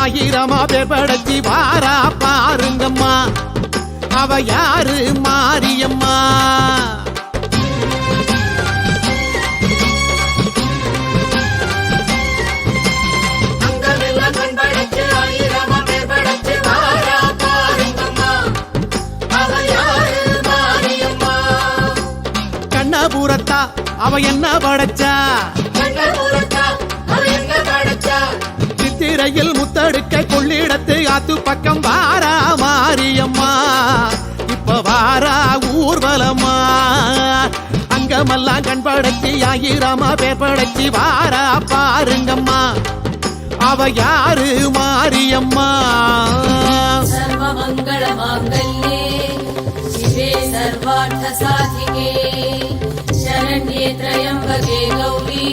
ஆயிரமா பேர் படைச்சி வாரா பாருங்கம்மா. அவ யாரு? மாரியம்மா. அங்கமெல்லாம் கண் படைச்சு ஆயிரமா பேர் படைச்சு வாரா பாருங்கம்மா. அவ யாரு? மாரியம்மா. கண்ணபுரத்தா அவ என்ன படைச்சா? மதுரையில் முத்தடுக்க கொள்ளிடத்து ஆத்து பக்கம் வாரா மாரியம்மா. இப்ப வாரா ஊர்வலம்மா. அங்கமெல்லாம் கண்படைச்சி ஆயிரமா பேர்படைச்சி வாரா பாருங்கம்மா. அவ யாரு மாரியம்மா? சர்வமங்கள சாதிகே சரண்யே திரயம்பகே கௌரி.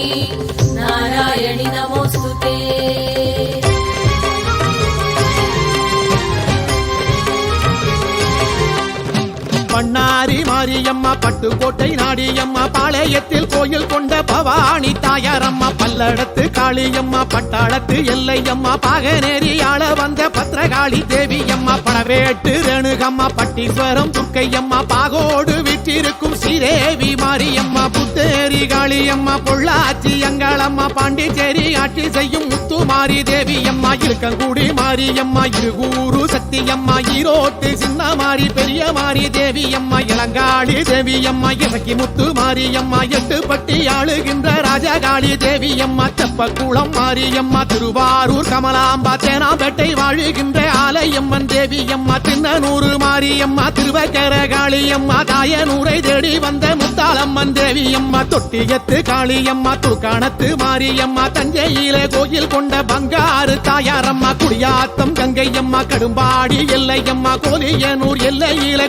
பண்ணாரி மாரியம்மா பட்டுக்கோட்டை நாடியம்மா பாளையத்தில் கோயில் கொண்ட பவானி தாயாரம்மா பல்லடத்து காளியம்மா பட்டாளத்து எல்லையம்மா பாகநேரி ஆள வந்த பத்திரகாளி தேவியம்மா பணவேட்டு ரேணுகம்மா பட்டீஸ்வரம் துக்கையம்மா பாகோடு விட்டிருக்கும் ஸ்ரீதேவி மாரியம்மா புத்தேரி காளியம்மா பொள்ளாச்சி அங்காளம்மா பாண்டிச்சேரி ஆட்சி செய்யும் முத்துமாரி தேவியம்மா இருக்கங்குடி மாரியம்மா இருகூரு சக்தியம்மா ஈரோட்டு சின்ன மாரி பெரிய மாரி தேவியம்மா இளங்காளி தேவியம்மா இறக்கி முத்து மாரியம்மா எட்டு பட்டி ஆளுகின்ற ராஜகாளி தேவியம்மா தெப்பக்குளம் மாரியம்மா திருவாரூர் கமலாம்பா தேனாம்பேட்டை வாழுகின்ற ஆலயம்மன் தேவியம்மா தின்னனூறு மாரியம்மா திருவக்கர காளியம்மா தாயனூரை தேடி வந்த முத்தாளம்மன் தேவியம்மா தொட்டியத்து காளியம்மா துர்காணத்து மாரியம்மா தஞ்சையிலே கோயில் கொண்ட பங்காறு தாயாரம்மா குடியாத்தம் கங்கையம்மா கடும்பாடி எல்லையம்மா கோலியனூர் எல்லையில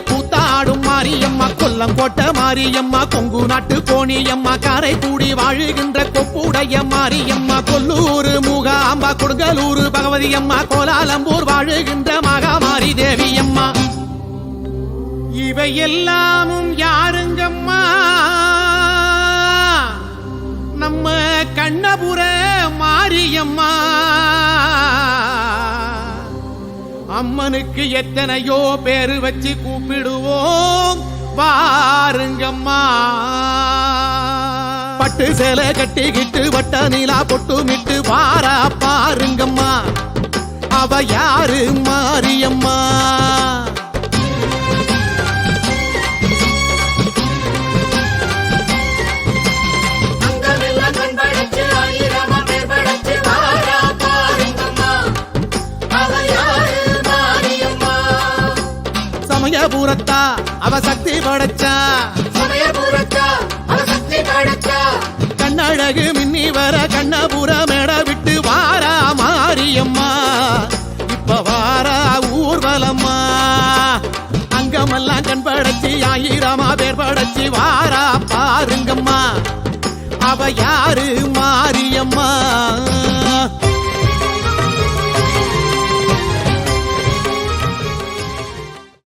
கூத்தாடும் மாரியம்மா கொல்லங்கோட்டை மாரியம்மா கொங்கு நாட்டு கோணியம்மா காரை கூடி வாழுகின்ற கொப்புடைய மாரியம்மா கொல்லூர் மூகாம்பா கொடுங்கலூர் பகவதியம்மா கோலாலம்பூர் வாழுகின்ற மகாமாரி தேவியம்மா. இவை எல்லாமும் யாருங்கம்மா? நம்ம கண்ணபுர மாரியம்மா. அம்மனுக்கு எத்தனையோ பேரு வச்சு கூப்பிடுவோம். பாருங்கம்மா பட்டு சேலை கட்டிக்கிட்டு வட்ட நிலா பொட்டுமிட்டு பாரா பாருங்கம்மா. அவ யாரு மாரியம்மா? சமயபுரத்தா அவ சக்தி படைச்சா. சமயபுரத்தா அவ சக்தி படைச்சா. கண்ணழகு மின்னி வர கண்ணபுர மேட விட்டு வாரா மாரியம்மா. இப்ப வாரா ஊர்வலம்மா. அங்கமெல்லாம் கண் படைச்சி ஆயிரமா பேர் படைச்சி வாரா பாருங்கம்மா. அவ யாரு?